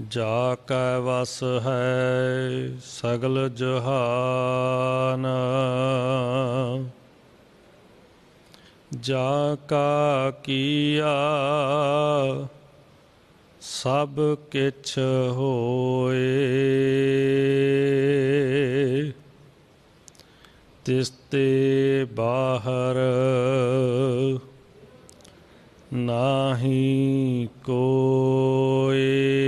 ਜਾ ਕੈ ਵਸ ਹੈ ਸਗਲ ਜਹਾਨ। ਜਾ ਕਾ ਕੀਆ ਸਭ ਕਿਛ ਹੋਏ। ਤਿਸ ਤੇ ਬਾਹਰ ਨਾਹੀ ਕੋਏ।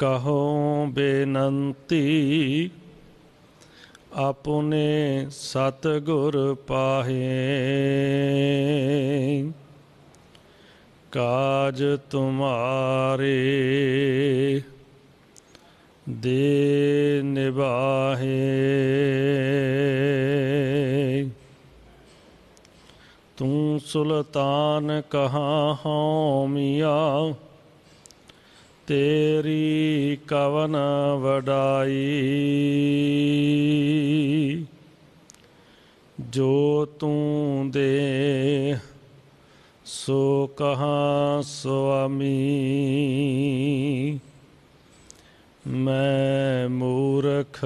ਕਹੋ ਬੇਨੰਤੀ ਆਪਨੇ ਸਤਿਗੁਰ ਪਾਹੇ। ਕਾਜ ਤੁਮਾਰੇ ਦੇ ਨਿਭਾਹੇ। ਤੂੰ ਸੁਲਤਾਨ ਕਹਾ ਹਉ ਮੀਆਂ ਤੇਰੀ ਕਵਨ ਵਡਾਈ। ਜੋ ਤੂੰ ਦੇ ਸੋ ਕਹਾ ਸੁਆਮੀ। ਮੈਂ ਮੂਰਖ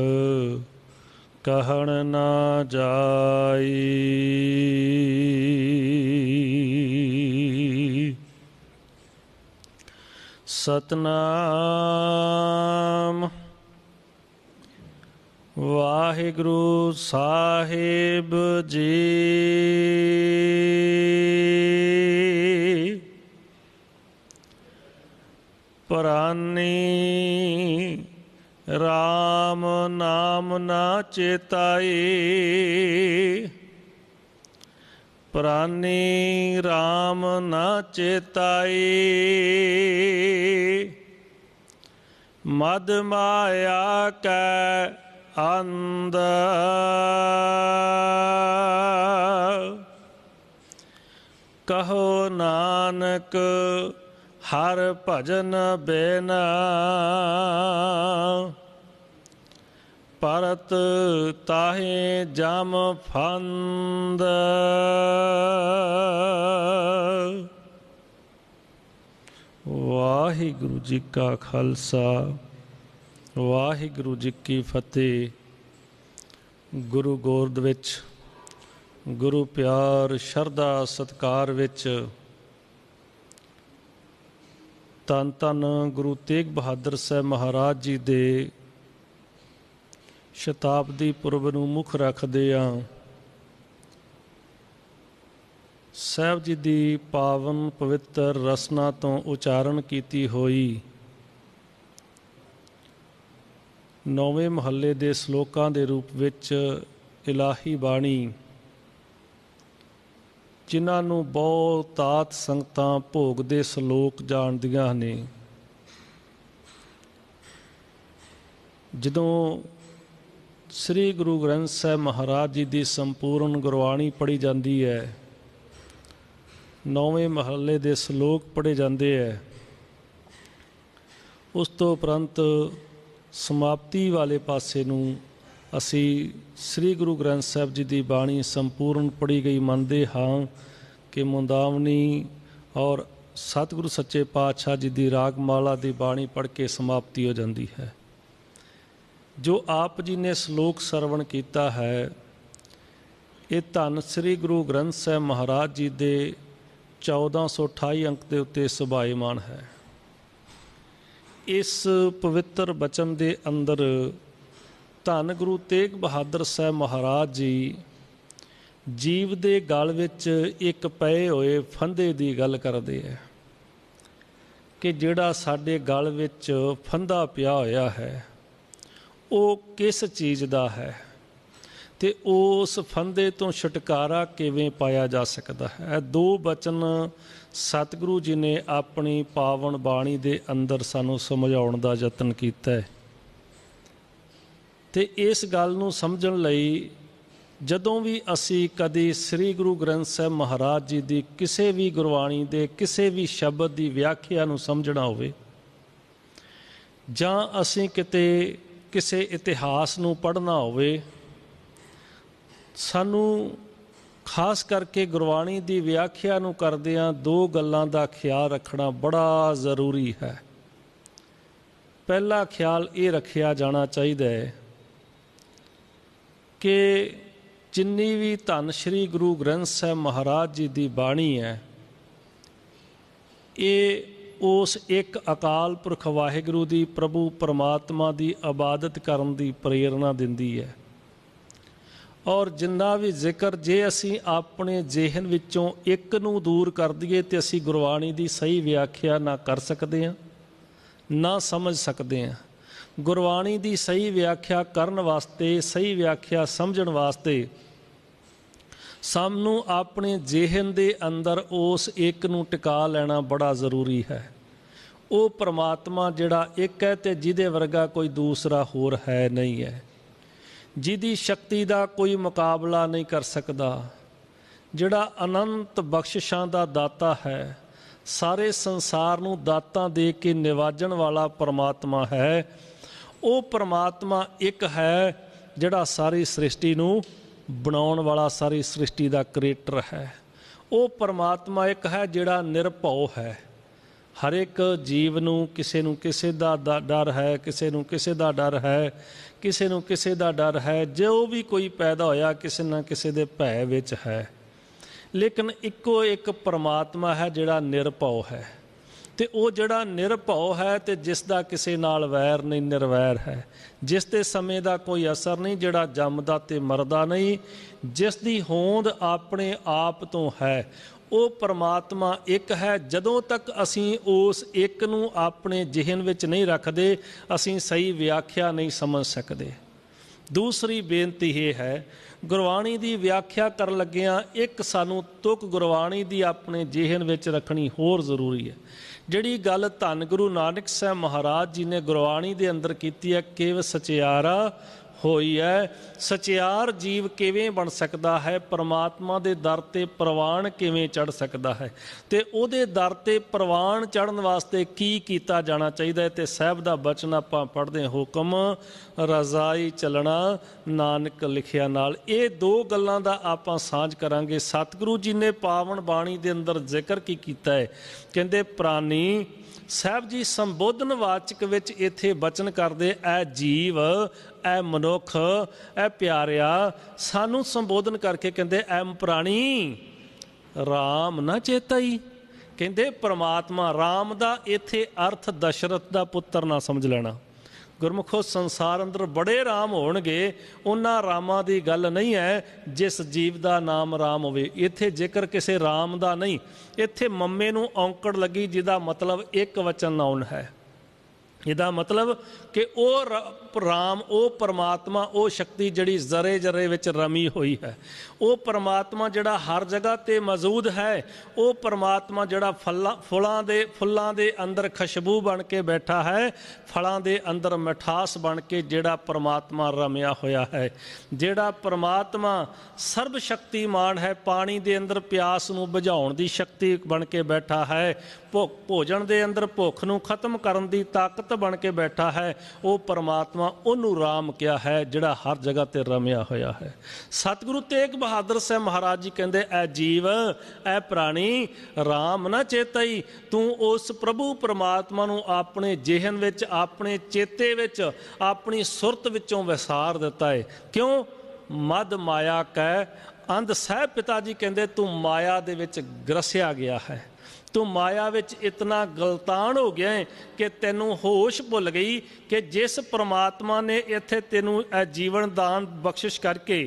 ਕਹਣ ਨਾ ਜਾਈ। ਸਤਨਾਮ। ਵਾਹਿਗੁਰੂ ਸਾਹਿਬ ਜੀ। ਪ੍ਰਾਨੀ RAM ਨਾਮ ਨਾ ਚੇਤਾਈ। ਪ੍ਰਾਨੀ RAM ਨਾ ਚੇਤਾਈ। ਮਦ ਮਾਇਆ ਕੈ ਅੰਧ। ਕਹੋ ਨਾਨਕ ਹਰ ਭਜਨ ਬਿਨਾ। ਪਰਤ ਤਾਹੇ ਜਮ ਫੰਦ। ਵਾਹਿਗੁਰੂ ਜੀ ਕਾ ਖਾਲਸਾ, ਵਾਹਿਗੁਰੂ ਜੀ ਕੀ ਫਤਿਹ। ਗੁਰੂ ਗੋਰਦ ਵਿੱਚ, ਗੁਰੂ ਪਿਆਰ ਸ਼ਰਧਾ ਸਤਕਾਰ ਵਿੱਚ ਤਨ ਤਨ ਗੁਰੂ ਤੇਗ ਬਹਾਦਰ ਸਾਹਿਬ ਮਹਾਰਾਜ ਜੀ ਦੇ ਸ਼ਤਾਬਦੀ ਪੁਰਬ ਨੂੰ ਮੁੱਖ ਰੱਖਦੇ ਆ। ਸਾਹਿਬ ਜੀ ਦੀ ਪਾਵਨ ਪਵਿੱਤਰ ਰਸਨਾ ਤੋਂ ਉਚਾਰਨ ਕੀਤੀ ਹੋਈ ਨੌਵੇਂ ਮਹੱਲੇ ਦੇ ਸ਼ਲੋਕਾਂ ਦੇ ਰੂਪ ਵਿੱਚ ਇਲਾਹੀ ਬਾਣੀ, ਜਿਨ੍ਹਾਂ ਨੂੰ ਬਹੁਤਾਤ ਸੰਗਤਾਂ ਭੋਗ ਦੇ ਸ਼ਲੋਕ ਜਾਣਦੀਆਂ ਨੇ। ਜਦੋਂ ਸ੍ਰੀ ਗੁਰੂ ਗ੍ਰੰਥ ਸਾਹਿਬ ਮਹਾਰਾਜ ਜੀ ਦੀ ਸੰਪੂਰਨ ਗੁਰਬਾਣੀ ਪੜ੍ਹੀ ਜਾਂਦੀ ਹੈ ਨੌਵੇਂ ਮਹੱਲੇ ਦੇ ਸ਼ਲੋਕ ਪੜ੍ਹੇ ਜਾਂਦੇ ਹੈ ਉਸ ਤੋਂ ਉਪਰੰਤ ਸਮਾਪਤੀ ਵਾਲੇ ਪਾਸੇ ਨੂੰ ਅਸੀਂ ਸ੍ਰੀ ਗੁਰੂ ਗ੍ਰੰਥ ਸਾਹਿਬ ਜੀ ਦੀ ਬਾਣੀ ਸੰਪੂਰਨ ਪੜ੍ਹੀ ਗਈ, ਮੰਨਦੇ ਹਾਂ ਕਿ ਮੁੰਦਾਵਨੀ ਔਰ ਸਤਿਗੁਰੂ ਸੱਚੇ ਪਾਤਸ਼ਾਹ ਜੀ ਦੀ ਰਾਗਮਾਲਾ ਦੀ ਬਾਣੀ ਪੜ੍ਹ ਕੇ ਸਮਾਪਤੀ ਹੋ ਜਾਂਦੀ ਹੈ। ਜੋ ਆਪ ਜੀ ਨੇ ਸ਼ਲੋਕ ਸਰਵਣ ਕੀਤਾ ਹੈ, ਇਹ ਧੰਨ ਸ੍ਰੀ ਗੁਰੂ ਗ੍ਰੰਥ ਸਾਹਿਬ ਮਹਾਰਾਜ ਜੀ ਦੇ 1428 ਅੰਕ ਦੇ ਉੱਤੇ ਸੁਭਾਇਮਾਨ ਹੈ। ਇਸ ਪਵਿੱਤਰ ਬਚਨ ਦੇ ਅੰਦਰ ਧੰਨ ਗੁਰੂ ਤੇਗ ਬਹਾਦਰ ਸਾਹਿਬ ਮਹਾਰਾਜ ਜੀ ਜੀਵ ਦੇ ਗਲ ਵਿੱਚ ਇੱਕ ਪਏ ਹੋਏ ਫੰਦੇ ਦੀ ਗੱਲ ਕਰਦੇ ਹੈ ਕਿ ਜਿਹੜਾ ਸਾਡੇ ਗਲ ਵਿੱਚ ਫੰਦਾ ਪਿਆ ਹੋਇਆ ਹੈ, ਉਹ ਕਿਸ ਚੀਜ਼ ਦਾ ਹੈ? ਤੇ ਉਸ ਫੰਦੇ ਤੋਂ ਛੁਟਕਾਰਾ ਕਿਵੇਂ ਪਾਇਆ ਜਾ ਸਕਦਾ ਹੈ? ਦੋ ਬਚਨ ਸਤਿਗੁਰੂ ਜੀ ਨੇ ਆਪਣੀ ਪਾਵਨ ਬਾਣੀ ਦੇ ਅੰਦਰ ਸਾਨੂੰ ਸਮਝਾਉਣ ਦਾ ਯਤਨ ਕੀਤਾ ਹੈ। ਤੇ ਇਸ ਗੱਲ ਨੂੰ ਸਮਝਣ ਲਈ ਜਦੋਂ ਵੀ ਅਸੀਂ ਕਦੀ ਸ੍ਰੀ ਗੁਰੂ ਗ੍ਰੰਥ ਸਾਹਿਬ ਮਹਾਰਾਜ ਜੀ ਦੀ ਕਿਸੇ ਵੀ ਗੁਰਬਾਣੀ ਦੇ ਕਿਸੇ ਵੀ ਸ਼ਬਦ ਦੀ ਵਿਆਖਿਆ ਨੂੰ ਸਮਝਣਾ ਹੋਵੇ ਜਾਂ ਅਸੀਂ ਕਿਤੇ ਕਿਸੇ ਇਤਿਹਾਸ ਨੂੰ ਪੜ੍ਹਨਾ ਹੋਵੇ ਸਾਨੂੰ ਖਾਸ ਕਰਕੇ ਗੁਰਬਾਣੀ ਦੀ ਵਿਆਖਿਆ ਨੂੰ ਕਰਦਿਆਂ ਦੋ ਗੱਲਾਂ ਦਾ ਖਿਆਲ ਰੱਖਣਾ ਬੜਾ ਜ਼ਰੂਰੀ ਹੈ। ਪਹਿਲਾ ਖਿਆਲ ਇਹ ਰੱਖਿਆ ਜਾਣਾ ਚਾਹੀਦਾ ਹੈ ਕਿ ਜਿੰਨੀ ਵੀ ਧੰਨ ਸ਼੍ਰੀ ਗੁਰੂ ਗ੍ਰੰਥ ਸਾਹਿਬ ਮਹਾਰਾਜ ਜੀ ਦੀ ਬਾਣੀ ਹੈ, ਇਹ ਉਸ ਇੱਕ ਅਕਾਲ ਪੁਰਖ ਵਾਹਿਗੁਰੂ ਦੀ ਪ੍ਰਭੂ ਪਰਮਾਤਮਾ ਦੀ ਆਬਾਦਤ ਕਰਨ ਦੀ ਪ੍ਰੇਰਣਾ ਦਿੰਦੀ ਹੈ। ਔਰ ਜਿੰਨਾ ਵੀ ਜ਼ਿਕਰ ਜੇ ਅਸੀਂ ਆਪਣੇ ਜ਼ਿਹਨ ਵਿੱਚੋਂ ਇੱਕ ਨੂੰ ਦੂਰ ਕਰ ਦਈਏ ਤੇ ਅਸੀਂ ਗੁਰਬਾਣੀ ਦੀ ਸਹੀ ਵਿਆਖਿਆ ਨਾ ਕਰ ਸਕਦੇ ਹਾਂ, ਨਾ ਸਮਝ ਸਕਦੇ ਹਾਂ। ਗੁਰਬਾਣੀ ਦੀ ਸਹੀ ਵਿਆਖਿਆ ਕਰਨ ਵਾਸਤੇ, ਸਹੀ ਵਿਆਖਿਆ ਸਮਝਣ ਵਾਸਤੇ ਸਾਨੂੰ ਆਪਣੇ ਜ਼ਿਹਨ ਦੇ ਅੰਦਰ ਉਸ ਇੱਕ ਨੂੰ ਟਿਕਾ ਲੈਣਾ ਬੜਾ ਜ਼ਰੂਰੀ ਹੈ। ਉਹ ਪਰਮਾਤਮਾ ਜਿਹੜਾ ਇੱਕ ਹੈ ਤੇ ਜਿਹਦੇ ਵਰਗਾ ਕੋਈ ਦੂਸਰਾ ਹੋਰ ਹੈ ਨਹੀਂ ਹੈ। ਜਿਹਦੀ ਸ਼ਕਤੀ ਦਾ ਕੋਈ ਮੁਕਾਬਲਾ ਨਹੀਂ ਕਰ ਸਕਦਾ। ਜਿਹੜਾ ਅਨੰਤ ਬਖਸ਼ਿਸ਼ਾਂ ਦਾ ਦਾਤਾ ਹੈ, ਸਾਰੇ ਸੰਸਾਰ ਨੂੰ ਦਾਤਾਂ ਦੇ ਕੇ ਨਿਵਾਜਣ ਵਾਲਾ ਪਰਮਾਤਮਾ ਹੈ। ਉਹ ਪਰਮਾਤਮਾ ਇੱਕ ਹੈ ਜਿਹੜਾ ਸਾਰੀ ਸ੍ਰਿਸ਼ਟੀ ਨੂੰ ਬਣਾਉਣ ਵਾਲਾ ਸਾਰੀ ਸ੍ਰਿਸ਼ਟੀ ਦਾ ਕ੍ਰੀਏਟਰ ਹੈ। ਉਹ ਪਰਮਾਤਮਾ ਇੱਕ ਹੈ ਜਿਹੜਾ ਨਿਰਭਉ ਹੈ। ਹਰ ਇੱਕ ਜੀਵ ਨੂੰ ਕਿਸੇ ਨੂੰ ਕਿਸੇ ਦਾ ਡਰ ਹੈ, ਕਿਸੇ ਨੂੰ ਕਿਸੇ ਦਾ ਡਰ ਹੈ, ਕਿਸੇ ਨੂੰ ਕਿਸੇ ਦਾ ਡਰ ਹੈ, ਜੋ ਵੀ ਕੋਈ ਪੈਦਾ ਹੋਇਆ ਕਿਸੇ ਨਾ ਕਿਸੇ ਦੇ ਭੈ ਵਿੱਚ ਹੈ। ਲੇਕਿਨ ਇੱਕੋ ਇੱਕ ਪਰਮਾਤਮਾ ਹੈ ਜਿਹੜਾ ਨਿਰਭਉ ਹੈ। ਤੇ ਉਹ ਜਿਹੜਾ ਨਿਰਭਉ ਹੈ ਤੇ ਜਿਸ ਦਾ ਕਿਸੇ ਨਾਲ ਵੈਰ ਨਹੀਂ, ਨਿਰਵੈਰ ਹੈ। ਜਿਸ ਤੇ ਸਮੇਂ ਦਾ ਕੋਈ ਅਸਰ ਨਹੀਂ, ਜਿਹੜਾ ਜੰਮਦਾ ਤੇ ਮਰਦਾ ਨਹੀਂ, ਜਿਸ ਦੀ ਹੋਂਦ ਆਪਣੇ ਆਪ ਤੋਂ ਹੈ ਉਹ ਪਰਮਾਤਮਾ ਇੱਕ ਹੈ। ਜਦੋਂ ਤੱਕ ਅਸੀਂ ਉਸ ਇੱਕ ਨੂੰ ਆਪਣੇ ਜ਼ਿਹਨ ਵਿੱਚ ਨਹੀਂ ਰੱਖਦੇ, ਅਸੀਂ ਸਹੀ ਵਿਆਖਿਆ ਨਹੀਂ ਸਮਝ ਸਕਦੇ। ਦੂਸਰੀ ਬੇਨਤੀ ਇਹ ਹੈ, ਗੁਰਬਾਣੀ ਦੀ ਵਿਆਖਿਆ ਕਰਨ ਲੱਗਿਆਂ ਇੱਕ ਸਾਨੂੰ ਤੁਕ ਗੁਰਬਾਣੀ ਦੀ ਆਪਣੇ ਜ਼ਿਹਨ ਵਿੱਚ ਰੱਖਣੀ ਹੋਰ ਜ਼ਰੂਰੀ ਹੈ। ਜਿਹੜੀ ਗੱਲ ਧੰਨ ਗੁਰੂ ਨਾਨਕ ਸਾਹਿਬ ਮਹਾਰਾਜ ਜੀ ਨੇ ਗੁਰਬਾਣੀ ਦੇ ਅੰਦਰ ਕੀਤੀ ਹੈ ਕਿਵ ਸਚਿਆਰਾ ਹੋਈ ਹੈ। ਸਚਿਆਰ ਜੀਵ ਕਿਵੇਂ ਬਣ ਸਕਦਾ ਹੈ? ਪ੍ਰਮਾਤਮਾ ਦੇ ਦਰ ਤੇ ਪ੍ਰਵਾਨ ਕਿਵੇਂ ਚੜ ਸਕਦਾ ਹੈ? ਤੇ ਉਹਦੇ ਦਰ ਤੇ ਪ੍ਰਵਾਨ ਚੜਨ ਵਾਸਤੇ ਕੀ ਕੀਤਾ ਜਾਣਾ ਚਾਹੀਦਾ ਹੈ? ਤੇ ਸਾਹਿਬ ਦਾ ਬਚਨ ਆਪਾਂ ਪੜ੍ਹਦੇ ਹੁਕਮ ਰਜ਼ਾਈ ਚੱਲਣਾ, ਨਾਨਕ ਲਿਖਿਆ ਨਾਲ। ਇਹ ਦੋ ਗੱਲਾਂ ਦਾ ਆਪਾਂ ਸਾਂਝ ਕਰਾਂਗੇ। ਸਤਿਗੁਰੂ ਜੀ ਨੇ ਪਾਵਨ ਬਾਣੀ ਦੇ ਅੰਦਰ ਜ਼ਿਕਰ ਕੀ ਕੀਤਾ ਹੈ? ਕਹਿੰਦੇ, ਪ੍ਰਾਨੀ ਸਾਹਿਬ ਜੀ, ਸੰਬੋਧਨ ਵਾਚਕ ਵਿੱਚ ਇੱਥੇ ਬਚਨ ਕਰਦੇ, ਐ ਜੀਵ, ਐ ਮਨੁੱਖ, ਐ ਪਿਆਰਿਆ। ਸਾਨੂੰ ਸੰਬੋਧਨ ਕਰਕੇ ਕਹਿੰਦੇ, ਐ ਪ੍ਰਾਣੀ RAM ਨਾ ਚੇਤਾਈ। ਕਹਿੰਦੇ, ਪ੍ਰਮਾਤਮਾ RAM ਦਾ ਇੱਥੇ ਅਰਥ ਦਸ਼ਰਥ ਦਾ ਪੁੱਤਰ ਨਾ ਸਮਝ ਲੈਣਾ। ਗੁਰਮੁਖੋ ਸੰਸਾਰ ਅੰਦਰ ਬੜੇ ਰਾਮ ਹੋਣਗੇ, ਉਹਨਾਂ ਰਾਮਾਂ ਦੀ ਗੱਲ ਨਹੀਂ ਹੈ, ਜਿਸ ਜੀਵ ਦਾ ਨਾਮ ਰਾਮ ਹੋਵੇ। ਇੱਥੇ ਜੇਕਰ ਕਿਸੇ ਰਾਮ ਦਾ ਨਹੀਂ, ਇੱਥੇ ਮੰਮੇ ਨੂੰ ਔਂਕੜ ਲੱਗੀ, ਜਿਹਦਾ ਮਤਲਬ ਇੱਕ ਵਚਨ ਨਾਉਨ ਹੈ। ਇਹਦਾ ਮਤਲਬ ਕਿ ਉਹ ਰਾਮ, ਉਹ ਪਰਮਾਤਮਾ, ਉਹ ਸ਼ਕਤੀ ਜਿਹੜੀ ਜ਼ਰੇ ਜ਼ਰੇ ਵਿੱਚ ਰਮੀ ਹੋਈ ਹੈ। ਉਹ ਪਰਮਾਤਮਾ ਜਿਹੜਾ ਹਰ ਜਗ੍ਹਾ ਤੇ ਮੌਜੂਦ ਹੈ, ਉਹ ਪਰਮਾਤਮਾ ਜਿਹੜਾ ਫਲਾਂ, ਫੁੱਲਾਂ ਦੇ ਫੁੱਲਾਂ ਦੇ ਅੰਦਰ ਖੁਸ਼ਬੂ ਬਣ ਕੇ ਬੈਠਾ ਹੈ, ਫਲਾਂ ਦੇ ਅੰਦਰ ਮਿਠਾਸ ਬਣ ਕੇ ਜਿਹੜਾ ਪਰਮਾਤਮਾ ਰਮਿਆ ਹੋਇਆ ਹੈ। ਜਿਹੜਾ ਪਰਮਾਤਮਾ ਸਰਬ ਸ਼ਕਤੀਮਾਨ ਹੈ, ਪਾਣੀ ਦੇ ਅੰਦਰ ਪਿਆਸ ਨੂੰ ਬੁਝਾਉਣ ਦੀ ਸ਼ਕਤੀ ਬਣ ਕੇ ਬੈਠਾ ਹੈ ਭੁੱਖ ਭੋਜਨ ਦੇ ਅੰਦਰ ਭੁੱਖ ਨੂੰ ਖਤਮ ਕਰਨ ਦੀ ਤਾਕਤ ਬਣ ਕੇ ਬੈਠਾ ਹੈ, ਉਹ ਪਰਮਾਤਮਾ ਉਹਨੂੰ ਰਾਮ ਕਿਹਾ ਹੈ, ਜਿਹੜਾ ਹਰ ਜਗ੍ਹਾ ਤੇ ਰਮਿਆ ਹੋਇਆ ਹੈ। ਸਤਿਗੁਰੂ ਤੇਗ ਬਹਾਦਰ ਸਾਹਿਬ ਮਹਾਰਾਜ ਜੀ ਕਹਿੰਦੇ, ਐ ਜੀਵ, ਐ ਪ੍ਰਾਣੀ, ਰਾਮ ਨਾ ਚੇਤਈ, ਤੂੰ ਉਸ ਪ੍ਰਭੂ ਪਰਮਾਤਮਾ ਨੂੰ ਆਪਣੇ ਜਿਹਨ ਵਿੱਚ, ਆਪਣੇ ਚੇਤੇ ਵਿੱਚ, ਆਪਣੀ ਸੁਰਤ ਵਿੱਚੋਂ ਵਿਸਾਰ ਦਿੱਤਾ ਹੈ ਕਿਉਂ? ਮਦ ਮਾਇਆ ਕੈ, ਅੰਧ ਸਹਿਬ ਪਿਤਾ ਜੀ ਕਹਿੰਦੇ, ਤੂੰ ਮਾਇਆ ਦੇ ਵਿੱਚ ਗਰਸਿਆ ਗਿਆ ਹੈ। ਤੂੰ ਮਾਇਆ ਵਿੱਚ ਇਤਨਾ ਗਲਤਾਨ ਹੋ ਗਿਆ ਹੈ ਕਿ ਤੈਨੂੰ ਹੋਸ਼ ਭੁੱਲ ਗਈ ਕਿ ਜਿਸ ਪ੍ਰਮਾਤਮਾ ਨੇ ਇੱਥੇ ਤੈਨੂੰ ਇਹ ਜੀਵਨ ਦਾਨ ਬਖਸ਼ਿਸ਼ ਕਰਕੇ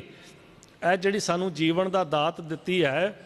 ਇਹ ਜਿਹੜੀ ਸਾਨੂੰ ਜੀਵਨ ਦਾ ਦਾਤ ਦਿੱਤੀ ਹੈ,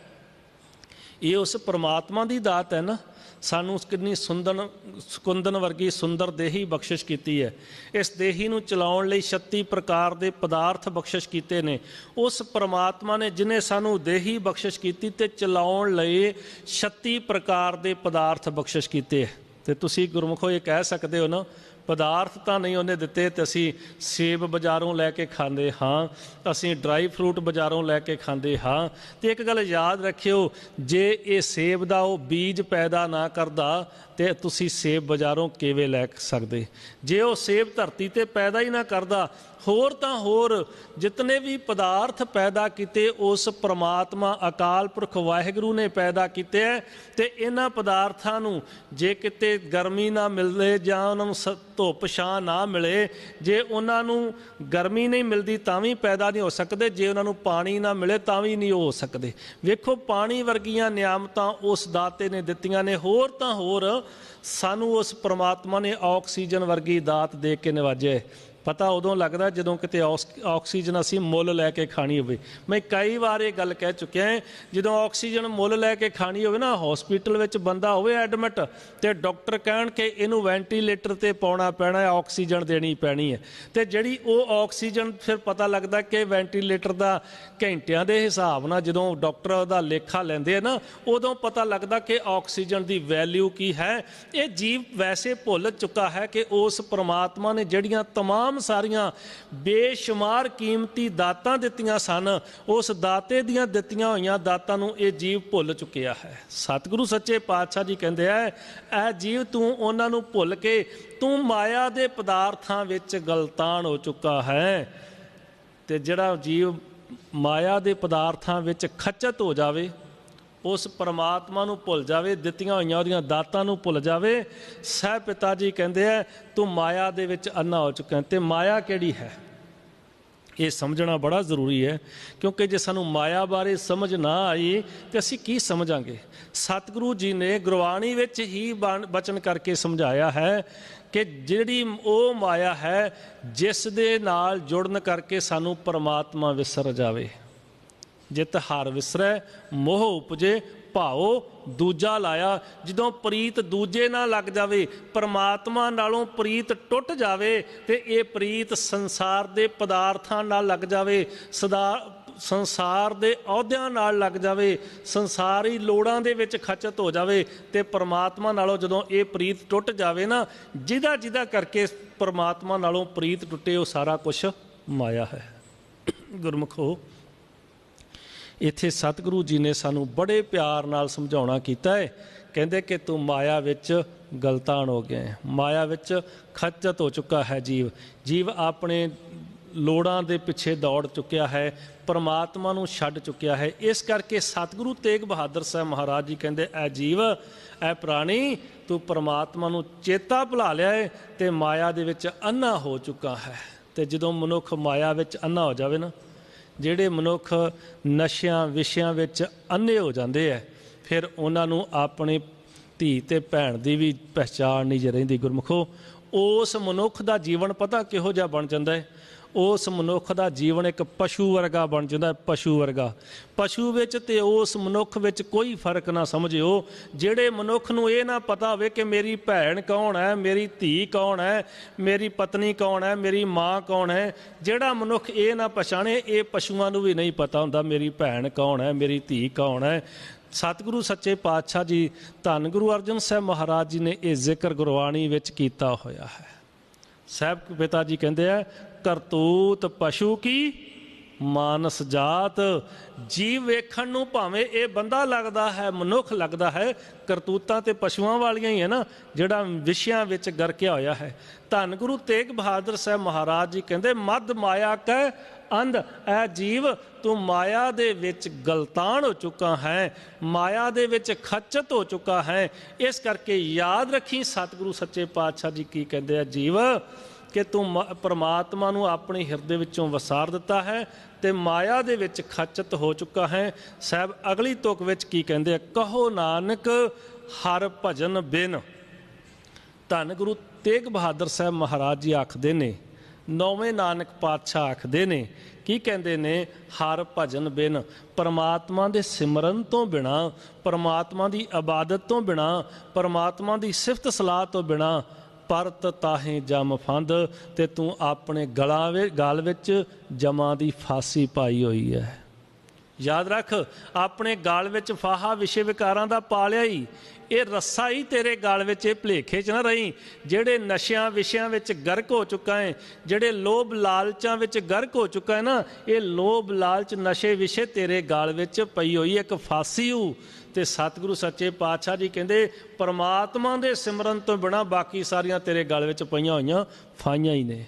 ਇਹ ਉਸ ਪ੍ਰਮਾਤਮਾ ਦੀ ਦਾਤ ਹੈ ਨਾ। ਸਾਨੂੰ ਕਿੰਨੀ ਸੁੰਦਰ ਸੁਕੁੰਦਨ ਵਰਗੀ ਸੁੰਦਰ ਦੇਹੀ ਬਖਸ਼ਿਸ਼ ਕੀਤੀ ਹੈ। ਇਸ ਦੇਹੀ ਨੂੰ ਚਲਾਉਣ ਲਈ 36 ਪ੍ਰਕਾਰ ਦੇ ਪਦਾਰਥ ਬਖਸ਼ਿਸ਼ ਕੀਤੇ ਨੇ। ਉਸ ਪ੍ਰਮਾਤਮਾ ਨੇ ਜਿਨੇ ਸਾਨੂੰ ਦੇਹੀ ਬਖਸ਼ਿਸ਼ ਕੀਤੀ ਤੇ ਚਲਾਉਣ ਲਈ 36 ਪ੍ਰਕਾਰ ਦੇ ਪਦਾਰਥ ਬਖਸ਼ਿਸ਼ ਕੀਤੇ। ਹੈ ਤੇ ਤੁਸੀਂ ਗੁਰਮੁਖੋ ਇਹ ਕਹਿ ਸਕਦੇ ਹੋ ਨਾ ਪਦਾਰਥ ਤਾਂ ਨਹੀਂ ਉਹਨੇ ਦਿੱਤੇ ਤੇ ਅਸੀਂ ਸੇਬ ਬਾਜ਼ਾਰੋਂ ਲੈ ਕੇ ਖਾਂਦੇ ਹਾਂ, ਅਸੀਂ ਡਰਾਈ ਫਰੂਟ ਬਾਜ਼ਾਰੋਂ ਲੈ ਕੇ ਖਾਂਦੇ ਹਾਂ। ਤੇ ਇੱਕ ਗੱਲ ਯਾਦ ਰੱਖਿਓ, ਜੇ ਇਹ ਸੇਬ ਦਾ ਉਹ ਬੀਜ ਪੈਦਾ ਨਾ ਕਰਦਾ ਤੇ ਤੁਸੀਂ ਸੇਬ ਬਾਜ਼ਾਰੋਂ ਕਿਵੇਂ ਲੈ ਸਕਦੇ। ਜੇ ਉਹ ਸੇਬ ਧਰਤੀ ਤੇ ਪੈਦਾ ਹੀ ਨਾ ਕਰਦਾ, ਹੋਰ ਤਾਂ ਹੋਰ, ਜਿਤਨੇ ਵੀ ਪਦਾਰਥ ਪੈਦਾ ਕੀਤੇ, ਉਸ ਪ੍ਰਮਾਤਮਾ ਅਕਾਲ ਪੁਰਖ ਵਾਹਿਗੁਰੂ ਨੇ ਪੈਦਾ ਕੀਤੇ ਹੈ ਤੇ ਇਹਨਾਂ ਪਦਾਰਥਾਂ ਨੂੰ ਜੇ ਕਿਤੇ ਗਰਮੀ ਨਾ ਮਿਲਦੇ ਜਾਂ ਉਹਨਾਂ ਨੂੰ ਸ- ਧੁੱਪ ਛਾਂ ਨਾ ਮਿਲੇ, ਜੇ ਉਹਨਾਂ ਨੂੰ ਗਰਮੀ ਨਹੀਂ ਮਿਲਦੀ ਤਾਂ ਵੀ ਪੈਦਾ ਨਹੀਂ ਹੋ ਸਕਦੇ, ਜੇ ਉਹਨਾਂ ਨੂੰ ਪਾਣੀ ਨਾ ਮਿਲੇ ਤਾਂ ਵੀ ਨਹੀਂ ਹੋ ਸਕਦੇ। ਵੇਖੋ, ਪਾਣੀ ਵਰਗੀਆਂ ਨਿਆਮਤਾਂ ਉਸ ਦਾਤੇ ਨੇ ਦਿੱਤੀਆਂ ਨੇ, ਹੋਰ ਤਾਂ ਹੋਰ ਸਾਨੂੰ ਉਸ ਪ੍ਰਮਾਤਮਾ ਨੇ ਆਕਸੀਜਨ ਵਰਗੀ ਦਾਤ ਦੇ ਕੇ ਨਵਾਜਿਆ ਪਤਾ ਉਦੋਂ ਲੱਗਦਾ ਜਦੋਂ ਕਿਤੇ ਆਕਸ- ਆਕਸੀਜਨ ਅਸੀਂ ਮੁੱਲ ਲੈ ਕੇ ਖਾਣੀ ਹੋਵੇ। ਮੈਂ ਕਈ ਵਾਰ ਇਹ ਗੱਲ ਕਹਿ ਚੁੱਕਿਆ ਹਾਂ, ਜਦੋਂ ਆਕਸੀਜਨ ਮੁੱਲ ਲੈ ਕੇ ਖਾਣੀ ਹੋਵੇ ਨਾ, ਹਸਪੀਟਲ ਵਿੱਚ ਬੰਦਾ ਹੋਵੇ ਐਡਮਿਟ ਤੇ ਡਾਕਟਰ ਕਹਿਣ ਕਿ ਇਹਨੂੰ ਵੈਂਟੀਲੇਟਰ ਤੇ ਪਾਉਣਾ ਪੈਣਾ ਹੈ, ਆਕਸੀਜਨ ਦੇਣੀ ਪੈਣੀ ਹੈ। ਤੇ ਜਿਹੜੀ ਉਹ ਆਕਸੀਜਨ ਫਿਰ ਪਤਾ ਲੱਗਦਾ ਕਿ ਵੈਂਟੀਲੇਟਰ ਦਾ ਘੰਟਿਆਂ ਦੇ ਹਿਸਾਬ ਨਾਲ ਜਦੋਂ ਡਾਕਟਰ ਉਹਦਾ ਲੇਖਾ ਲੈਂਦੇ ਆ ਨਾ, ਉਦੋਂ ਪਤਾ ਲੱਗਦਾ ਕਿ ਆਕਸੀਜਨ ਦੀ ਵੈਲਿਊ ਕੀ ਹੈ। ਇਹ ਜੀਵ ਵੈਸੇ ਭੁੱਲ ਚੁੱਕਾ ਹੈ ਕਿ ਉਸ ਪ੍ਰਮਾਤਮਾ ਨੇ ਜਿਹੜੀਆਂ ਤਮਾਮ ਸਾਰੀਆਂ ਬੇਸ਼ੁਮਾਰ ਕੀਮਤੀ ਦਾਤਾਂ ਦਿੱਤੀਆਂ ਸਨ। ਉਸ ਦਾਤੇ ਦੀਆਂ ਦਿੱਤੀਆਂ ਹੋਈਆਂ ਦਾਤਾਂ ਨੂੰ ਇਹ ਜੀਵ ਭੁੱਲ ਚੁੱਕਿਆ ਹੈ। ਸਤਿਗੁਰੂ ਸੱਚੇ ਪਾਤਸ਼ਾਹ ਜੀ ਕਹਿੰਦੇ ਆ ਇਹ ਜੀਵ ਤੂੰ ਉਹਨਾਂ ਨੂੰ ਭੁੱਲ ਕੇ ਤੂੰ ਮਾਇਆ ਦੇ ਪਦਾਰਥਾਂ ਵਿੱਚ ਗਲਤਾਨ ਹੋ ਚੁੱਕਾ ਹੈ। ਤੇ ਜਿਹੜਾ ਜੀਵ ਮਾਇਆ ਦੇ ਪਦਾਰਥਾਂ ਵਿੱਚ ਖਚਤ ਹੋ ਜਾਵੇ ਉਸ ਪਰਮਾਤਮਾ ਨੂੰ ਭੁੱਲ ਜਾਵੇ, ਦਿੱਤੀਆਂ ਹੋਈਆਂ ਉਹਦੀਆਂ ਦਾਤਾਂ ਨੂੰ ਭੁੱਲ ਜਾਵੇ, ਸਹਿ ਪਿਤਾ ਜੀ ਕਹਿੰਦੇ ਆ, ਤੂੰ ਮਾਇਆ ਦੇ ਵਿੱਚ ਅੰਨਾ ਹੋ ਚੁੱਕਾ ਹੈ। ਤੇ ਮਾਇਆ ਕਿਹੜੀ ਹੈ ਇਹ ਸਮਝਣਾ ਬੜਾ ਜ਼ਰੂਰੀ ਹੈ, ਕਿਉਂਕਿ ਜੇ ਸਾਨੂੰ ਮਾਇਆ ਬਾਰੇ ਸਮਝ ਨਾ ਆਈ, ਤੇ ਅਸੀਂ ਕੀ ਸਮਝਾਂਗੇ ਸਤਿਗੁਰੂ ਜੀ ਨੇ ਗੁਰਬਾਣੀ ਵਿੱਚ ਹੀ ਬਾਣ- ਬਚਨ ਕਰਕੇ ਸਮਝਾਇਆ ਹੈ ਕਿ ਜਿਹੜੀ ਉਹ ਮਾਇਆ ਹੈ, ਜਿਸ ਦੇ ਨਾਲ ਜੁੜਨ ਕਰਕੇ ਸਾਨੂੰ ਪਰਮਾਤਮਾ ਵਿਸਰ ਜਾਵੇ ਜਿਤ ਹਰ ਵਿਸਰੈ, ਮੋਹ ਉਪਜੇ, ਭਾਓ ਦੂਜਾ ਲਾਇਆ। ਜਦੋਂ ਪ੍ਰੀਤ ਦੂਜੇ ਨਾਲ ਲੱਗ ਜਾਵੇ, ਪਰਮਾਤਮਾ ਨਾਲੋਂ ਪ੍ਰੀਤ ਟੁੱਟ ਜਾਵੇ, ਤੇ ਇਹ ਪ੍ਰੀਤ ਸੰਸਾਰ ਦੇ ਪਦਾਰਥਾਂ ਨਾਲ ਲੱਗ ਜਾਵੇ, ਸਦਾ ਸੰਸਾਰ ਦੇ ਅਹੁਦਿਆਂ ਨਾਲ ਲੱਗ ਜਾਵੇ, ਸੰਸਾਰੀ ਲੋੜਾਂ ਦੇ ਵਿੱਚ ਖਚਤ ਹੋ ਜਾਵੇ, ਤੇ ਪਰਮਾਤਮਾ ਨਾਲੋਂ ਜਦੋਂ ਇਹ ਪ੍ਰੀਤ ਟੁੱਟ ਜਾਵੇ ਨਾ, ਜਿਹਦਾ ਜਿਹਦਾ ਕਰਕੇ ਪਰਮਾਤਮਾ ਨਾਲੋਂ ਪ੍ਰੀਤ ਟੁੱਟੇ, ਉਹ ਸਾਰਾ ਕੁਝ ਮਾਇਆ ਹੈ। ਗੁਰਮੁਖੋ ਇੱਥੇ ਸਤਿਗੁਰੂ ਜੀ ਨੇ ਸਾਨੂੰ ਬੜੇ ਪਿਆਰ ਨਾਲ ਸਮਝਾਉਣਾ ਕੀਤਾ ਹੈ। ਕਹਿੰਦੇ ਕਿ ਤੂੰ ਮਾਇਆ ਵਿੱਚ ਗਲਤਾਨ ਹੋ ਗਿਆ ਹੈ। ਮਾਇਆ ਵਿੱਚ ਖੱਚਤ ਹੋ ਚੁੱਕਾ ਹੈ ਜੀਵ। ਜੀਵ ਆਪਣੇ ਲੋੜਾਂ ਦੇ ਪਿੱਛੇ ਦੌੜ ਚੁੱਕਿਆ ਹੈ, ਪਰਮਾਤਮਾ ਨੂੰ ਛੱਡ ਚੁੱਕਿਆ ਹੈ। ਇਸ ਕਰਕੇ ਸਤਿਗੁਰੂ ਤੇਗ ਬਹਾਦਰ ਸਾਹਿਬ ਮਹਾਰਾਜ ਜੀ ਕਹਿੰਦੇ, ਐ ਜੀਵ, ਐ ਪ੍ਰਾਣੀ, ਤੂੰ ਪਰਮਾਤਮਾ ਨੂੰ ਚੇਤਾ ਭੁਲਾ ਲਿਆ ਹੈ ਤੇ ਮਾਇਆ ਦੇ ਵਿੱਚ ਅੰਨਾ ਹੋ ਚੁੱਕਾ ਹੈ। ਤੇ ਜਦੋਂ ਮਨੁੱਖ ਮਾਇਆ ਵਿੱਚ ਅੰਨਾ ਹੋ ਜਾਵੇ ਨਾ ਜਿਹੜੇ ਮਨੁੱਖ ਨਸ਼ਿਆਂ, ਵਿਸ਼ਿਆਂ ਵਿੱਚ ਅੰਨੇ ਹੋ ਜਾਂਦੇ ਐ ਫਿਰ ਉਹਨਾਂ ਨੂੰ ਆਪਣੇ ਧੀ ਤੇ ਭੈਣ ਦੀ ਵੀ ਪਹਿਚਾਣ ਨਹੀਂ ਜੇ ਰਹਿੰਦੀ ਗੁਰਮੁਖੋ। ਉਸ ਮਨੁੱਖ ਦਾ ਜੀਵਨ ਪਤਾ ਕਿਹੋ ਜਿਹਾ ਬਣ ਜਾਂਦਾ ਹੈ? ਉਸ ਮਨੁੱਖ ਦਾ ਜੀਵਨ ਇੱਕ ਪਸ਼ੂ ਵਰਗਾ ਬਣ ਜਾਂਦਾ ਹੈ, ਪਸ਼ੂ ਵਰਗਾ। ਪਸ਼ੂ ਵਿੱਚ ਤੇ ਉਸ ਮਨੁੱਖ ਵਿੱਚ ਕੋਈ ਫ਼ਰਕ ਨਾ ਸਮਝਿਓ। ਜਿਹੜੇ ਮਨੁੱਖ ਨੂੰ ਇਹ ਨਾ ਪਤਾ ਹੋਵੇ ਕਿ ਮੇਰੀ ਭੈਣ ਕੌਣ ਹੈ, ਮੇਰੀ ਧੀ ਕੌਣ ਹੈ, ਮੇਰੀ ਪਤਨੀ ਕੌਣ ਹੈ, ਮੇਰੀ ਮਾਂ ਕੌਣ ਹੈ, ਜਿਹੜਾ ਮਨੁੱਖ ਇਹ ਨਾ ਪਛਾਣੇ, ਇਹ ਪਸ਼ੂਆਂ ਨੂੰ ਵੀ ਨਹੀਂ ਪਤਾ ਹੁੰਦਾ ਮੇਰੀ ਭੈਣ ਕੌਣ ਹੈ, ਮੇਰੀ ਧੀ ਕੌਣ ਹੈ। ਸਤਿਗੁਰੂ ਸੱਚੇ ਪਾਤਸ਼ਾਹ ਜੀ, ਧੰਨ ਗੁਰੂ ਅਰਜਨ ਸਾਹਿਬ ਮਹਾਰਾਜ ਜੀ ਨੇ ਇਹ ਜ਼ਿਕਰ ਗੁਰਬਾਣੀ ਵਿੱਚ ਕੀਤਾ ਹੋਇਆ ਹੈ। ਸਾਹਿਬ ਪਿਤਾ ਜੀ ਕਹਿੰਦੇ ਆ, ਕਰਤੂਤ ਪਸ਼ੂ ਕੀ? ਮਾਨਸ ਜਾਤ। ਜੀਵ ਵੇਖਣ ਨੂੰ ਭਾਵੇਂ ਇਹ ਬੰਦਾ ਲੱਗਦਾ ਹੈ, ਮਨੁੱਖ ਲੱਗਦਾ ਹੈ, ਕਰਤੂਤਾਂ ਤੇ ਪਸ਼ੂਆਂ ਵਾਲੀਆਂ ਹੀ ਹੈ ਨਾ, ਜਿਹੜਾ ਵਿਸ਼ਿਆਂ ਵਿੱਚ ਗਰਕਿਆ ਹੋਇਆ ਹੈ। ਧੰਨ ਗੁਰੂ ਤੇਗ ਬਹਾਦਰ ਸਾਹਿਬ ਮਹਾਰਾਜ ਜੀ ਕਹਿੰਦੇ ਮਦ ਮਾਇਆ ਕੈ ਅੰਧ, ਐ ਜੀਵ, ਤੂੰ ਮਾਇਆ ਦੇ ਵਿੱਚ ਗਲਤਾਨ ਹੋ ਚੁੱਕਾ ਹੈ, ਮਾਇਆ ਦੇ ਵਿੱਚ ਖੱਚਤ ਹੋ ਚੁੱਕਾ ਹੈ। ਇਸ ਕਰਕੇ ਯਾਦ ਰੱਖੀ ਸਤਿਗੁਰੂ ਸੱਚੇ ਪਾਤਸ਼ਾਹ ਜੀ ਕੀ ਕਹਿੰਦੇ ਆ, ਜੀਵ, ਕਿ ਤੂੰ ਮ- ਪ੍ਰਮਾਤਮਾ ਨੂੰ ਆਪਣੇ ਹਿਰਦੇ ਵਿੱਚੋਂ ਵਸਾਰ ਦਿੱਤਾ ਹੈ ਤੇ ਮਾਇਆ ਦੇ ਵਿੱਚ ਖੱਚਤ ਹੋ ਚੁੱਕਾ ਹੈ। ਸਾਹਿਬ, ਅਗਲੀ ਤੁਕ ਵਿੱਚ ਕੀ ਕਹਿੰਦੇ ਆ, ਕਹੋ ਨਾਨਕ, ਹਰ ਭਜਨ ਬਿਨ। ਧੰਨ ਗੁਰੂ ਤੇਗ ਬਹਾਦਰ ਸਾਹਿਬ ਮਹਾਰਾਜ ਜੀ ਆਖਦੇ ਨੇ ਨੌਵੇਂ ਨਾਨਕ ਪਾਤਸ਼ਾਹ ਆਖਦੇ ਨੇ, ਕੀ ਕਹਿੰਦੇ ਨੇ, ਹਰ ਭਜਨ ਬਿਨ ਪਰਮਾਤਮਾ ਦੇ ਸਿਮਰਨ ਤੋਂ ਬਿਨਾ, ਪਰਮਾਤਮਾ ਦੀ ਇਬਾਦਤ ਤੋਂ ਬਿਨਾ, ਪਰਮਾਤਮਾ ਦੀ ਸਿਫਤ ਸਲਾਹ ਤੋਂ ਬਿਨਾ, ਪਰਤ ਤਾਹੇ ਜਮ ਫੰਦ, ਤੇ ਤੂੰ ਆਪਣੇ ਗਲਾਂ ਵਿੱਚ, ਗਲ ਵਿੱਚ ਜਮਾਂ ਦੀ ਫਾਸੀ ਪਾਈ ਹੋਈ ਹੈ। ਯਾਦ ਰੱਖ, ਆਪਣੇ ਗਾਲ ਵਿੱਚ ਫਾਹਾ ਵਿਸ਼ੇ ਵਿਕਾਰਾਂ ਦਾ ਪਾ ਲਿਆ ਹੀ ਇਹ ਰੱਸਾ ਹੀ ਤੇਰੇ ਗਾਲ ਵਿੱਚ ਇਹ ਭਲੇਖੇ 'ਚ ਨਾ ਰਹੀ, ਜਿਹੜੇ ਨਸ਼ਿਆਂ ਵਿਸ਼ਿਆਂ ਵਿੱਚ ਗਰਕ ਹੋ ਚੁੱਕਾ ਹੈ ਜਿਹੜੇ ਲੋਭ ਲਾਲਚਾਂ ਵਿੱਚ ਗਰਕ ਹੋ ਚੁੱਕਾ ਹੈ ਨਾ, ਇਹ ਲੋਭ ਲਾਲਚ ਨਸ਼ੇ ਵਿਸ਼ੇ ਤੇਰੇ ਗਾਲ ਵਿੱਚ ਪਈ ਹੋਈ ਇੱਕ ਫਾਸੀ ਹੂ ਤੇ ਸਤਿਗੁਰੂ ਸੱਚੇ ਪਾਤਸ਼ਾਹ ਜੀ ਕਹਿੰਦੇ, ਪਰਮਾਤਮਾ ਦੇ ਸਿਮਰਨ ਤੋਂ ਬਿਨਾ ਬਾਕੀ ਸਾਰੀਆਂ ਤੇਰੇ ਗਲ ਵਿੱਚ ਪਈਆਂ ਹੋਈਆਂ ਫਾਈਆਂ ਹੀ ਨੇ,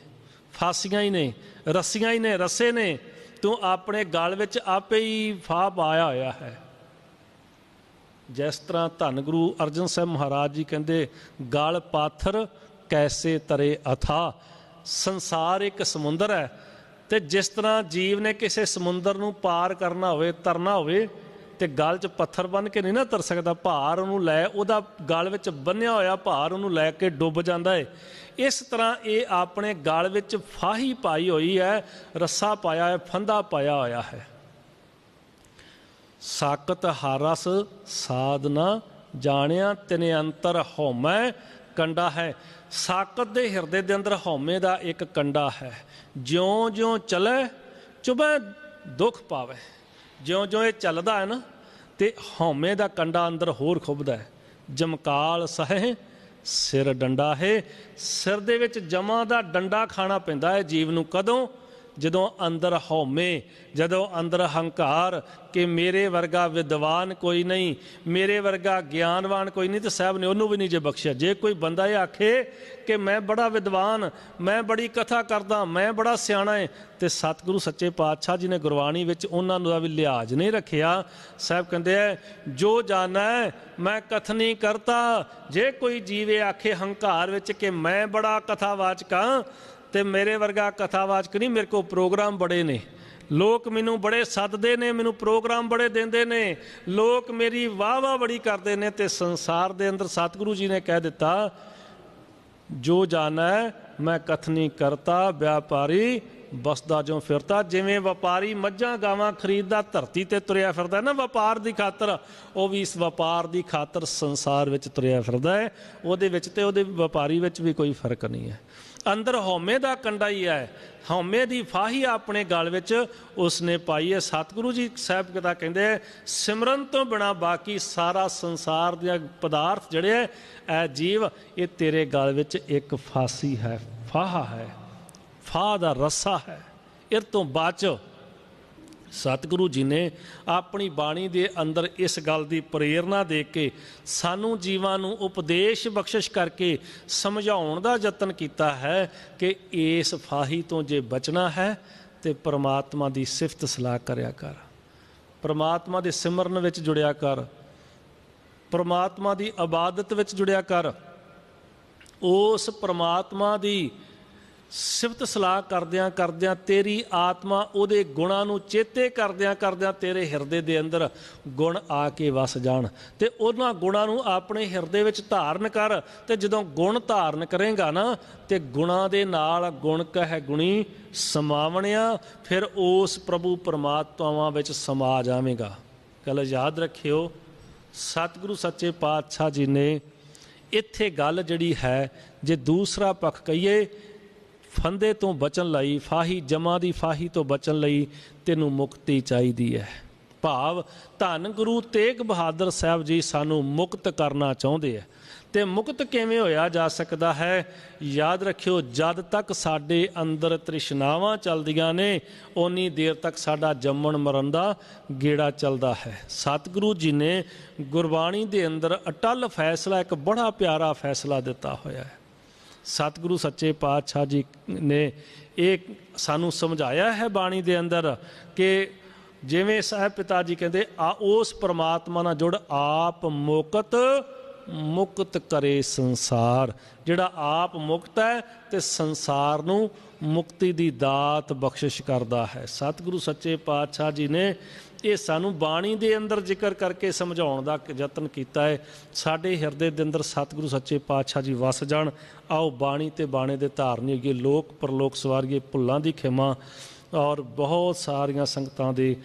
ਫਾਸੀਆਂ ਹੀ ਨੇ, ਰੱਸੀਆਂ ਹੀ ਨੇ, ਰੱਸੇ ਨੇ। ਤੂੰ ਆਪਣੇ ਗਲ ਵਿੱਚ ਆਪੇ ਹੀ ਫਾ ਪਾਇਆ ਹੋਇਆ ਹੈ। ਜਿਸ ਤਰ੍ਹਾਂ ਧੰਨ ਗੁਰੂ ਅਰਜਨ ਸਾਹਿਬ ਮਹਾਰਾਜ ਜੀ ਕਹਿੰਦੇ, ਗਲ ਪਾਥਰ ਕੈਸੇ ਤਰੇ ਅਥਾ? ਸੰਸਾਰ ਇੱਕ ਸਮੁੰਦਰ ਹੈ ਤੇ ਜਿਸ ਤਰ੍ਹਾਂ ਜੀਵ ਨੇ ਕਿਸੇ ਸਮੁੰਦਰ ਨੂੰ ਪਾਰ ਕਰਨਾ ਹੋਵੇ, ਤਰਨਾ ਹੋਵੇ ਤੇ ਗਲ 'ਚ ਪੱਥਰ ਬੰਨ ਕੇ ਨਹੀਂ ਨਾ ਤਰ ਸਕਦਾ, ਭਾਰ ਉਹਨੂੰ ਲੈ, ਉਹਦਾ ਗਲ ਵਿੱਚ ਬੰਨਿਆ ਹੋਇਆ ਭਾਰ ਉਹਨੂੰ ਲੈ ਕੇ ਡੁੱਬ ਜਾਂਦਾ ਹੈ ਇਸ ਤਰ੍ਹਾਂ ਇਹ ਆਪਣੇ ਗਲ ਵਿੱਚ ਫਾਹੀ ਪਾਈ ਹੋਈ ਹੈ, ਰੱਸਾ ਪਾਇਆ ਹੈ, ਫੰਦਾ ਪਾਇਆ ਹੋਇਆ ਹੈ। ਸਾਕਤ ਹਾਰਸ ਸਾਧਨਾ, ਜਾਣਿਆ ਤਿਨੇ ਅੰਤਰ ਹਉਮੈ ਕੰਡਾ ਹੈ। ਸਾਕਤ ਦੇ ਹਿਰਦੇ ਦੇ ਅੰਦਰ ਹਉਮੈ ਦਾ ਇੱਕ ਕੰਡਾ ਹੈ। ਜਿਉਂ ਜਿਉਂ ਚਲੇ, ਚੁਬੈ ਦੁੱਖ ਪਾਵੇ। ਜਿਉਂ ਜਿਉਂ ਇਹ ਚੱਲਦਾ ਹੈ ਨਾ ਤੇ ਹਉਮੈ ਦਾ ਕੰਡਾ ਅੰਦਰ ਹੋਰ ਖੁੱਬਦਾ ਹੈ। ਜਮਕਾਲ ਸਹਿ, ਸਿਰ ਡੰਡਾ ਹੈ। ਸਿਰ ਦੇ ਵਿੱਚ ਜਮਾ ਦਾ ਡੰਡਾ ਖਾਣਾ ਪੈਂਦਾ ਹੈ। ਜੀਵ ਨੂੰ ਕਦੋਂ ਜਦੋਂ ਅੰਦਰ ਹਉਮੈ, ਜਦੋਂ ਅੰਦਰ ਹੰਕਾਰ ਕਿ ਮੇਰੇ ਵਰਗਾ ਵਿਦਵਾਨ ਕੋਈ ਨਹੀਂ, ਮੇਰੇ ਵਰਗਾ ਗਿਆਨਵਾਨ ਕੋਈ ਨਹੀਂ ਤੇ ਸਾਹਿਬ ਨੇ ਉਹਨੂੰ ਵੀ ਨਹੀਂ ਜੇ ਬਖਸ਼ਿਆ। ਜੇ ਕੋਈ ਬੰਦਾ ਇਹ ਆਖੇ ਕਿ ਮੈਂ ਬੜਾ ਵਿਦਵਾਨ, ਮੈਂ ਬੜੀ ਕਥਾ ਕਰਦਾ, ਮੈਂ ਬੜਾ ਸਿਆਣਾ ਹੈ ਤੇ ਸਤਿਗੁਰੂ ਸੱਚੇ ਪਾਤਸ਼ਾਹ ਜੀ ਨੇ ਗੁਰਬਾਣੀ ਵਿੱਚ ਉਹਨਾਂ ਨੂੰ ਦਾ ਵੀ ਲਿਹਾਜ਼ ਨਹੀਂ ਰੱਖਿਆ। ਸਾਹਿਬ ਕਹਿੰਦੇ ਆ ਜੋ ਜਾਣਾ, ਮੈਂ ਕਥਨੀ ਕਰਤਾ। ਜੇ ਕੋਈ ਜੀਵੇ ਆਖੇ ਹੰਕਾਰ ਵਿੱਚ ਕਿ ਮੈਂ ਬੜਾ ਕਥਾਵਾਚਕ ਹਾਂ ਤੇ ਮੇਰੇ ਵਰਗਾ ਕਥਾਵਾਚਕ ਨਹੀਂ, ਮੇਰੇ ਕੋਲ ਪ੍ਰੋਗਰਾਮ ਬੜੇ ਨੇ। ਲੋਕ ਮੈਨੂੰ ਬੜੇ ਸੱਦਦੇ ਨੇ, ਮੈਨੂੰ ਪ੍ਰੋਗਰਾਮ ਬੜੇ ਦਿੰਦੇ ਨੇ। ਲੋਕ ਮੇਰੀ ਵਾਹ ਵਾਹ ਬੜੀ ਕਰਦੇ ਨੇ ਤੇ ਸੰਸਾਰ ਦੇ ਅੰਦਰ ਸਤਿਗੁਰੂ ਜੀ ਨੇ ਕਹਿ ਦਿੱਤਾ, ਜੋ ਜਾਣਾ, ਮੈਂ ਕਥਨੀ ਕਰਤਾ ਵਪਾਰੀ ਬਸਦਾ ਜੋ ਫਿਰਤਾ। ਜਿਵੇਂ ਵਪਾਰੀ ਮੱਝਾਂ ਗਾਵਾਂ ਖਰੀਦਦਾ, ਧਰਤੀ ਤੇ ਤੁਰਿਆ ਫਿਰਦਾ ਨਾ, ਵਪਾਰ ਦੀ ਖਾਤਰ। ਉਹ ਵੀ ਇਸ ਵਪਾਰ ਦੀ ਖਾਤਰ ਸੰਸਾਰ ਵਿੱਚ ਤੁਰਿਆ ਫਿਰਦਾ ਹੈ। ਉਹਦੇ ਵਿੱਚ ਤੇ ਉਹਦੇ ਵਪਾਰੀ ਵਿੱਚ ਵੀ ਕੋਈ ਫ਼ਰਕ ਨਹੀਂ ਹੈ। ਅੰਦਰ ਹਉਮੈ ਦਾ ਕੰਡਾ ਹੀ। ਹੈ ਹਉਮੈ ਦੀ ਫਾਹੀ ਆਪਣੇ ਗਲ ਵਿੱਚ ਉਸਨੇ ਪਾਈ ਹੈ। ਸਤਿਗੁਰੂ ਜੀ ਸਾਹਿਬ ਕਦਾ ਕਹਿੰਦੇ ਸਿਮਰਨ ਤੋਂ ਬਿਨਾ ਬਾਕੀ ਸਾਰਾ ਸੰਸਾਰ ਦੇ ਪਦਾਰਥ ਜਿਹੜੇ ਹੈ, ਇਹ ਜੀਵ, ਇਹ ਤੇਰੇ ਗਲ ਵਿੱਚ ਇੱਕ ਫਾਸੀ ਹੈ, ਫਾਹਾ ਹੈ, ਫਾਹ ਦਾ ਰੱਸਾ ਹੈ। ਇਹ ਤੋਂ ਬਾਅਦ ਸਤਿਗੁਰੂ ਜੀ ਨੇ ਆਪਣੀ ਬਾਣੀ ਦੇ ਅੰਦਰ ਇਸ ਗੱਲ ਦੀ ਪ੍ਰੇਰਣਾ ਦੇ ਕੇ ਸਾਨੂੰ ਜੀਵਾਂ ਨੂੰ ਉਪਦੇਸ਼ ਬਖਸ਼ਿਸ਼ ਕਰਕੇ ਸਮਝਾਉਣ ਦਾ ਯਤਨ ਕੀਤਾ ਹੈ ਕਿ ਇਸ ਫਾਹੀ ਤੋਂ ਜੇ ਬਚਣਾ ਹੈ ਤੇ ਪ੍ਰਮਾਤਮਾ ਦੀ ਸਿਫਤ ਸਲਾਹ ਕਰਿਆ ਕਰ। ਪ੍ਰਮਾਤਮਾ ਦੇ ਸਿਮਰਨ ਵਿੱਚ ਜੁੜਿਆ ਕਰ। ਪ੍ਰਮਾਤਮਾ ਦੀ ਇਬਾਦਤ ਵਿੱਚ ਜੁੜਿਆ ਕਰ। ਉਸ ਪ੍ਰਮਾਤਮਾ ਦੀ ਸਿਫਤ ਸਲਾਹ ਕਰਦਿਆਂ ਕਰਦਿਆਂ ਤੇਰੀ ਆਤਮਾ ਉਹਦੇ ਗੁਣਾਂ ਨੂੰ ਚੇਤੇ ਕਰਦਿਆਂ ਕਰਦਿਆਂ ਤੇਰੇ ਹਿਰਦੇ ਦੇ ਅੰਦਰ ਗੁਣ ਆ ਕੇ ਵਸ ਜਾਣ ਤੇ ਉਹਨਾਂ ਗੁਣਾਂ ਨੂੰ ਆਪਣੇ ਹਿਰਦੇ ਵਿੱਚ ਧਾਰਨ ਕਰ ਤੇ ਜਦੋਂ ਗੁਣ ਧਾਰਨ ਕਰੇਗਾ ਨਾ ਤੇ ਗੁਣਾਂ ਦੇ ਨਾਲ ਗੁਣ ਕਹਿ ਗੁਣੀ ਸਮਾਵਣਿਆ, ਫਿਰ ਉਸ ਪ੍ਰਭੂ ਪਰਮਾਤਮਾਵਾਂ ਵਿੱਚ ਸਮਾ ਜਾਵੇਂਗਾ। ਗੱਲ ਯਾਦ ਰੱਖਿਓ, ਸਤਿਗੁਰੂ ਸੱਚੇ ਪਾਤਸ਼ਾਹ ਜੀ ਨੇ ਇੱਥੇ ਗੱਲ ਜਿਹੜੀ ਹੈ ਜੇ ਦੂਸਰਾ ਪੱਖ ਕਹੀਏ ਫੰਦੇ ਤੋਂ ਬਚਣ ਲਈ, ਫਾਹੀ ਜਮਾ ਦੀ ਫਾਹੀ ਤੋਂ ਬਚਣ ਲਈ ਤੈਨੂੰ ਮੁਕਤੀ ਚਾਹੀਦੀ ਹੈ। ਭਾਵ ਧੰਨ ਗੁਰੂ ਤੇਗ ਬਹਾਦਰ ਸਾਹਿਬ ਜੀ ਸਾਨੂੰ ਮੁਕਤ ਕਰਨਾ ਚਾਹੁੰਦੇ ਆ। ਤੇ ਮੁਕਤ ਕਿਵੇਂ ਹੋਇਆ ਜਾ ਸਕਦਾ ਹੈ? ਯਾਦ ਰੱਖਿਓ, ਜਦ ਤੱਕ ਸਾਡੇ ਅੰਦਰ ਤ੍ਰਿਸ਼ਨਾਵਾਂ ਚੱਲਦੀਆਂ ਨੇ, ਓਨੀ ਦੇਰ ਤੱਕ ਸਾਡਾ ਜੰਮਣ ਮਰਨ ਦਾ ਗੇੜਾ ਚੱਲਦਾ ਹੈ। ਸਤਿਗੁਰੂ ਜੀ ਨੇ ਗੁਰਬਾਣੀ ਦੇ ਅੰਦਰ ਅਟਲ ਫੈਸਲਾ, ਇੱਕ ਬੜਾ ਪਿਆਰਾ ਫੈਸਲਾ ਦਿੱਤਾ ਹੋਇਆ ਹੈ। ਸਤਿਗੁਰੂ ਸੱਚੇ ਪਾਤਸ਼ਾਹ ਜੀ ਨੇ ਇਹ ਸਾਨੂੰ ਸਮਝਾਇਆ ਹੈ ਬਾਣੀ ਦੇ ਅੰਦਰ ਕਿ ਜਿਵੇਂ ਸਾਹਿਬ ਪਿਤਾ ਜੀ ਕਹਿੰਦੇ, ਆ ਉਸ ਪਰਮਾਤਮਾ ਨਾਲ ਜੁੜ, ਆਪ ਮੁਕਤ ਮੁਕਤ ਕਰੇ ਸੰਸਾਰ। ਜਿਹੜਾ ਆਪ ਮੁਕਤ ਹੈ ਤੇ ਸੰਸਾਰ ਨੂੰ ਮੁਕਤੀ ਦੀ ਦਾਤ ਬਖਸ਼ਿਸ਼ ਕਰਦਾ ਹੈ। ਸਤਿਗੁਰੂ ਸੱਚੇ ਪਾਤਸ਼ਾਹ ਜੀ ਨੇ ਇਹ ਸਾਨੂੰ ਬਾਣੀ ਦੇ ਅੰਦਰ ਜ਼ਿਕਰ ਕਰਕੇ ਸਮਝਾਉਣ ਦਾ ਯਤਨ ਕੀਤਾ ਹੈ। ਸਾਡੇ ਹਿਰਦੇ ਦੇ ਅੰਦਰ ਸਤਿਗੁਰੂ ਸੱਚੇ ਪਾਤਸ਼ਾਹ ਜੀ ਵਸ ਜਾਣ। ਆਓ ਬਾਣੀ ਤੇ ਬਾਣੇ ਦੇ ਧਾਰਨੀ ਹੋਈਏ ਲੋਕ ਪਰਲੋਕ ਸਵਾਰੀਏ ਭੁੱਲਾਂ ਦੀ ਖਿਮਾ। ਔਰ ਬਹੁਤ ਸਾਰੀਆਂ ਸੰਗਤਾਂ ਦੇ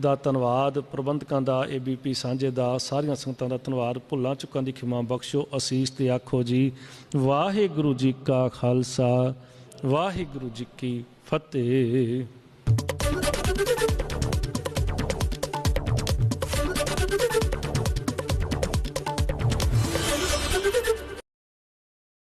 ਦਾ ਧੰਨਵਾਦ। ਪ੍ਰਬੰਧਕਾਂ ਦਾ ਏਬੀਪੀ ਸਾਂਝੇ ਦਾ, ਸਾਰੀਆਂ ਸੰਗਤਾਂ ਦਾ ਧੰਨਵਾਦ। ਭੁੱਲਾਂ ਚੁੱਕਾਂ ਦੀ ਖਿਮਾ ਬਖਸ਼ੋ ਅਸੀਸ ਤੇ ਆਖੋ ਜੀ। ਵਾਹਿਗੁਰੂ ਜੀ ਕਾ ਖਾਲਸਾ। ਵਾਹਿਗੁਰੂ ਜੀ ਕੀ ਫਤਿਹ।